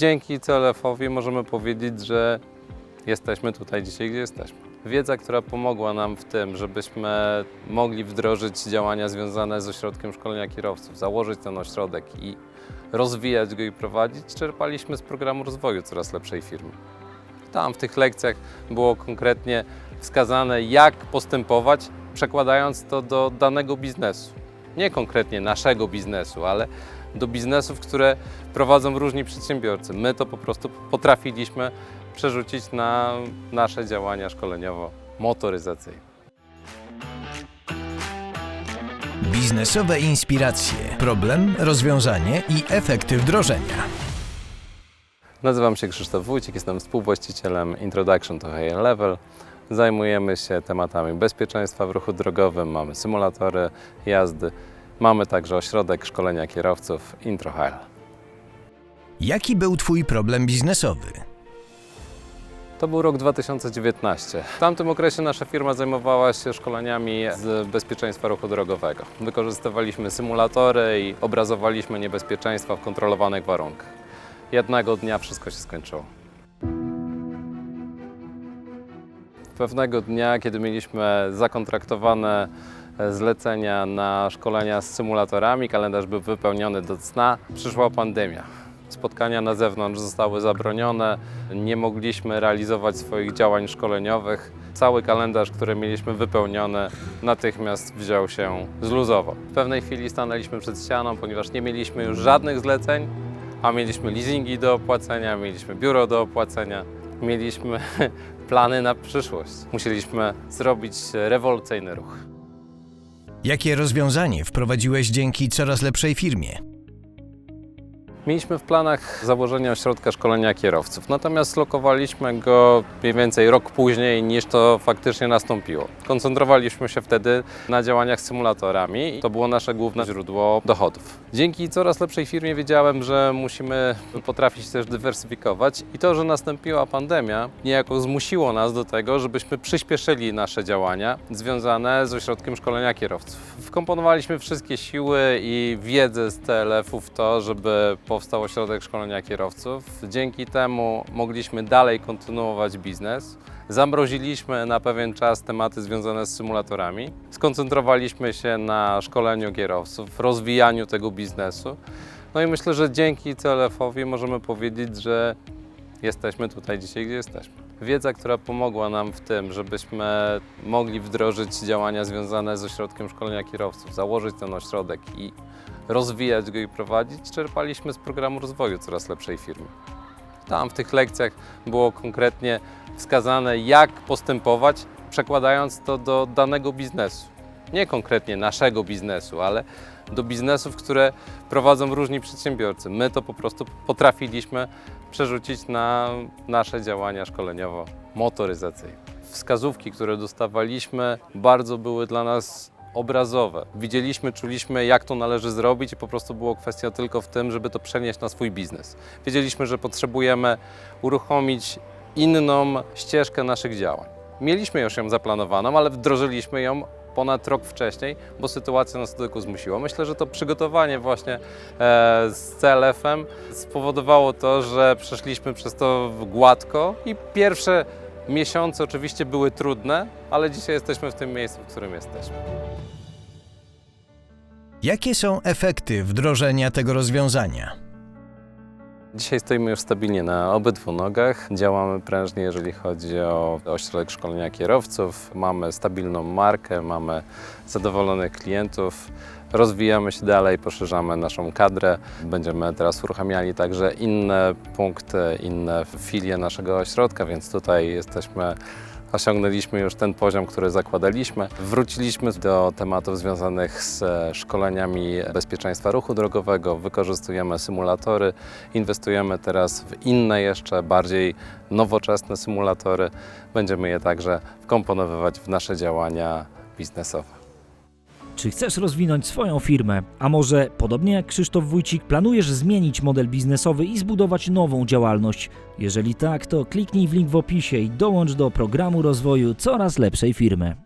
Dzięki CLF-owi możemy powiedzieć, że jesteśmy tutaj dzisiaj, gdzie jesteśmy. Wiedza, która pomogła nam w tym, żebyśmy mogli wdrożyć działania związane z ośrodkiem szkolenia kierowców, założyć ten ośrodek i rozwijać go i prowadzić, czerpaliśmy z programu rozwoju coraz lepszej firmy. Tam w tych lekcjach było konkretnie wskazane, jak postępować, przekładając to do danego biznesu. Nie konkretnie naszego biznesu, ale do biznesów, które prowadzą różni przedsiębiorcy. My to po prostu potrafiliśmy przerzucić na nasze działania szkoleniowo-motoryzacyjne. Biznesowe inspiracje, problem, rozwiązanie i efekty wdrożenia. Nazywam się Krzysztof Wójcik, jestem współwłaścicielem Introduction to Higher Level. Zajmujemy się tematami bezpieczeństwa w ruchu drogowym, mamy symulatory jazdy, mamy także ośrodek szkolenia kierowców IntroHL. Jaki był Twój problem biznesowy? To był rok 2019. W tamtym okresie nasza firma zajmowała się szkoleniami z bezpieczeństwa ruchu drogowego. Wykorzystywaliśmy symulatory i obrazowaliśmy niebezpieczeństwa w kontrolowanych warunkach. Jednego dnia wszystko się skończyło. Pewnego dnia, kiedy mieliśmy zakontraktowane zlecenia na szkolenia z symulatorami, kalendarz był wypełniony do cna, przyszła pandemia. Spotkania na zewnątrz zostały zabronione, nie mogliśmy realizować swoich działań szkoleniowych. Cały kalendarz, który mieliśmy wypełniony, natychmiast wziął się zluzował. W pewnej chwili stanęliśmy przed ścianą, ponieważ nie mieliśmy już żadnych zleceń, a mieliśmy leasingi do opłacenia, mieliśmy biuro do opłacenia, mieliśmy plany na przyszłość. Musieliśmy zrobić rewolucyjny ruch. Jakie rozwiązanie wprowadziłeś dzięki coraz lepszej firmie? Mieliśmy w planach założenia ośrodka szkolenia kierowców, natomiast lokowaliśmy go mniej więcej rok później niż to faktycznie nastąpiło. Koncentrowaliśmy się wtedy na działaniach z symulatorami i to było nasze główne źródło dochodów. Dzięki coraz lepszej firmie wiedziałem, że musimy potrafić też dywersyfikować i to, że nastąpiła pandemia, niejako zmusiło nas do tego, żebyśmy przyspieszyli nasze działania związane z ośrodkiem szkolenia kierowców. Wkomponowaliśmy wszystkie siły i wiedzę z TLF-u w to, żeby powstał ośrodek szkolenia kierowców. Dzięki temu mogliśmy dalej kontynuować biznes. Zamroziliśmy na pewien czas tematy związane z symulatorami. Skoncentrowaliśmy się na szkoleniu kierowców, rozwijaniu tego biznesu. No i myślę, że dzięki CLF-owi możemy powiedzieć, że jesteśmy tutaj dzisiaj, gdzie jesteśmy. Wiedza, która pomogła nam w tym, żebyśmy mogli wdrożyć działania związane z ośrodkiem szkolenia kierowców, założyć ten ośrodek i rozwijać go i prowadzić, czerpaliśmy z programu rozwoju coraz lepszej firmy. Tam w tych lekcjach było konkretnie wskazane, jak postępować, przekładając to do danego biznesu. Nie konkretnie naszego biznesu, ale do biznesów, które prowadzą różni przedsiębiorcy. My to po prostu potrafiliśmy przerzucić na nasze działania szkoleniowo-motoryzacyjne. Wskazówki, które dostawaliśmy, bardzo były dla nas obrazowe. Widzieliśmy, czuliśmy, jak to należy zrobić, i po prostu było kwestia tylko w tym, żeby to przenieść na swój biznes. Wiedzieliśmy, że potrzebujemy uruchomić inną ścieżkę naszych działań. Mieliśmy już ją zaplanowaną, ale wdrożyliśmy ją ponad rok wcześniej, bo sytuacja nas do tego zmusiła. Myślę, że to przygotowanie właśnie e, z CLF-em spowodowało to, że przeszliśmy przez to gładko i pierwsze miesiące oczywiście były trudne, ale dzisiaj jesteśmy w tym miejscu, w którym jesteśmy. Jakie są efekty wdrożenia tego rozwiązania? Dzisiaj stoimy już stabilnie na obydwu nogach. Działamy prężnie, jeżeli chodzi o ośrodek szkolenia kierowców. Mamy stabilną markę, mamy zadowolonych klientów. Rozwijamy się dalej, poszerzamy naszą kadrę. Będziemy teraz uruchamiali także inne punkty, inne filie naszego ośrodka, więc tutaj jesteśmy Osiągnęliśmy już ten poziom, który zakładaliśmy. Wróciliśmy do tematów związanych z e, szkoleniami bezpieczeństwa ruchu drogowego. Wykorzystujemy symulatory, inwestujemy teraz w inne jeszcze bardziej nowoczesne symulatory. Będziemy je także wkomponowywać w nasze działania biznesowe. Czy chcesz rozwinąć swoją firmę? A może, podobnie jak Krzysztof Wójcik, planujesz zmienić model biznesowy i zbudować nową działalność? Jeżeli tak, to kliknij w link w opisie i dołącz do programu rozwoju coraz lepszej firmy.